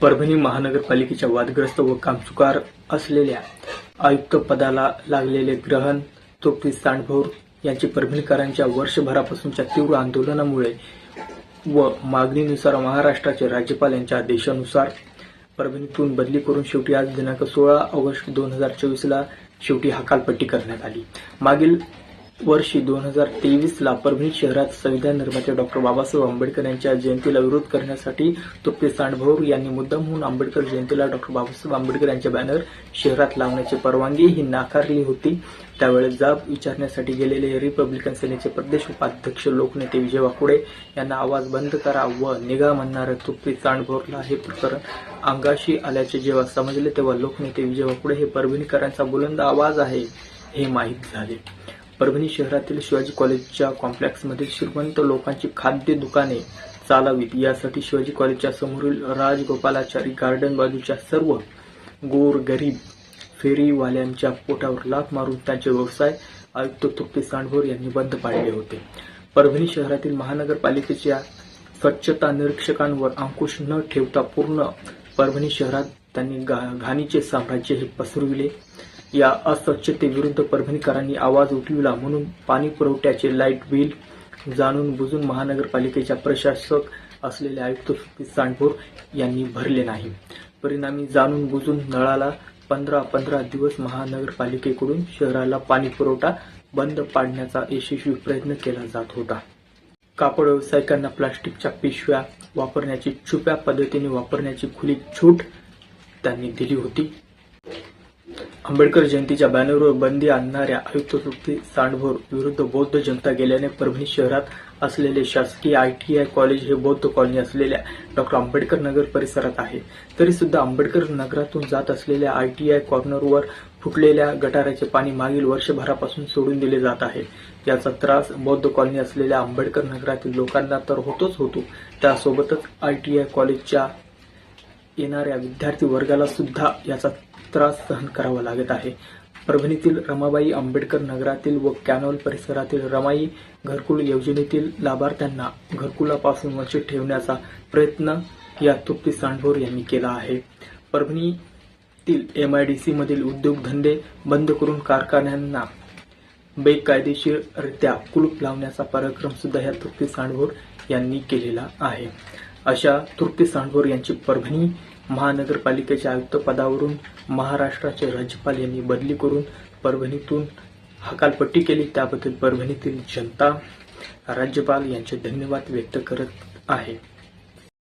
परभणी महानगरपालिकेच्या वादग्रस्त व कामचुकार असलेल्या आयुक्त पदाला लागलेले ग्रहण तोपी सांडभोर यांची परभणीकरांच्या वर्षभरापासूनच्या तीव्र आंदोलनामुळे व मागणीनुसार महाराष्ट्राचे राज्यपाल यांच्या आदेशानुसार परभणीतून बदली करून शेवटी आज दिनांक सोळा ऑगस्ट दोन हजार चोवीसला शेवटी हकालपट्टी करण्यात आली. मागील वर्षी दोन हजार तेवीसला परभणी शहरात संविधान निर्माते डॉक्टर बाबासाहेब आंबेडकर यांच्या जयंतीला विरोध करण्यासाठी तुप्पे सांडभोर यांनी मुद्दाम होऊन आंबेडकर जयंतीला डॉक्टर बाबासाहेब आंबेडकर यांचे बॅनर शहरात लावण्याची परवानगी ही नाकारली होती. त्यावेळेस जाब विचारण्यासाठी गेलेले रिपब्लिकन सेनेचे प्रदेश उपाध्यक्ष लोकनेते विजय वाकुडे यांना आवाज बंद करा व निगा म्हणणाऱ्या तुप्पी सांडभोरला हे प्रकरण अंगाशी आल्याचे जेव्हा समजले तेव्हा लोकनेते विजय वाकुडे हे परभणीकरांचा बुलंद आवाज आहे हे माहीत झाले. परभणी शहरातील शिवाजी कॉलेजच्या कॉम्प्लेक्समधील श्रीमंत लोकांची खाद्य दुकाने चालावीत. यासाठी शिवाजी कॉलेजच्या समोरील राजगोपालाचारी गार्डन बाजूच्या सर्व गोर गरीब फेरीवाल्यांच्या पोटावर लाख मारून त्यांचे व्यवसाय आयुक्त तुप्पे सांडभोर यांनी बंद पाडले होते. परभणी शहरातील महानगरपालिकेच्या स्वच्छता निरीक्षकांवर अंकुश न ठेवता पूर्ण परभणी शहरात त्यांनी घाणीचे साम्राज्य हे पसरविले. या अस्वच्छतेविरुद्ध परभणीकरांनी आवाज उठविला म्हणून पाणी पुरवठ्याचे लाइट बिल जाणून बुजून महानगरपालिकेच्या प्रशासक असलेले आयुक्त सुप्रीत सांडभोर यांनी भरले नाही. परिणामी जाणून बुजून नळाला पंधरा पंधरा दिवस महानगरपालिकेकडून शहराला पाणी पुरवठा बंद पाडण्याचा यशस्वी प्रयत्न केला जात होता. कापड व्यावसायिकांना प्लास्टिकच्या पिशव्या वापरण्याची छुप्या पद्धतीने वापरण्याची खुली छूट त्यांनी दिली होती. आंबेडकर जयंतीच्या बॅनरवर बंदी आणणाऱ्या आयुक्त तृप्ती सांडभोर विरुद्ध बौद्ध जनता गेल्याने परभणी शहरात असलेले शासकीय आयटीआय कॉलेज हे बौद्ध कॉलनी असलेल्या डॉक्टर आंबेडकर नगर परिसरात आहे. तरी सुद्धा आंबेडकर नगरातून जात असलेल्या आयटीआय कॉर्नरवर फुटलेल्या गटाराचे पाणी मागील वर्षभरापासून सोडून दिले जात आहे. याचा त्रास बौद्ध कॉलनी असलेल्या आंबेडकर नगरातील लोकांना तर होतोच होतो. त्यासोबतच आयटीआय कॉलेजच्या येणाऱ्या विद्यार्थी वर्गाला सुद्धा याचा त्रास सहन करावा लागत आहे. परभणीतील रमाबाई आंबेडकर नगरातील व कॅनॉल परिसरातील रमाई घरकुल योजनेतील लाभार्थ्यांना घरकुलापासून वंचित ठेवण्याचा प्रयत्न या तृप्ती सांडभोर यांनी केला आहे. परभणीतील एमआयडीसी मधील उद्योगधंदे बंद करून कारखान्यांना बेकायदेशीररित्या कुलूप लावण्याचा पराक्रम सुद्धा या तृप्ती सांडभोर यांनी केलेला आहे. अशा तृप्ती सांडभोर यांची परभणी महानगरपालिकेच्या आयुक्त पदावरून महाराष्ट्राचे राज्यपाल यांनी बदली करून परभणीतून हकालपट्टी केली. त्याबद्दल परभणीतील जनता राज्यपाल यांचे धन्यवाद व्यक्त करत आहे.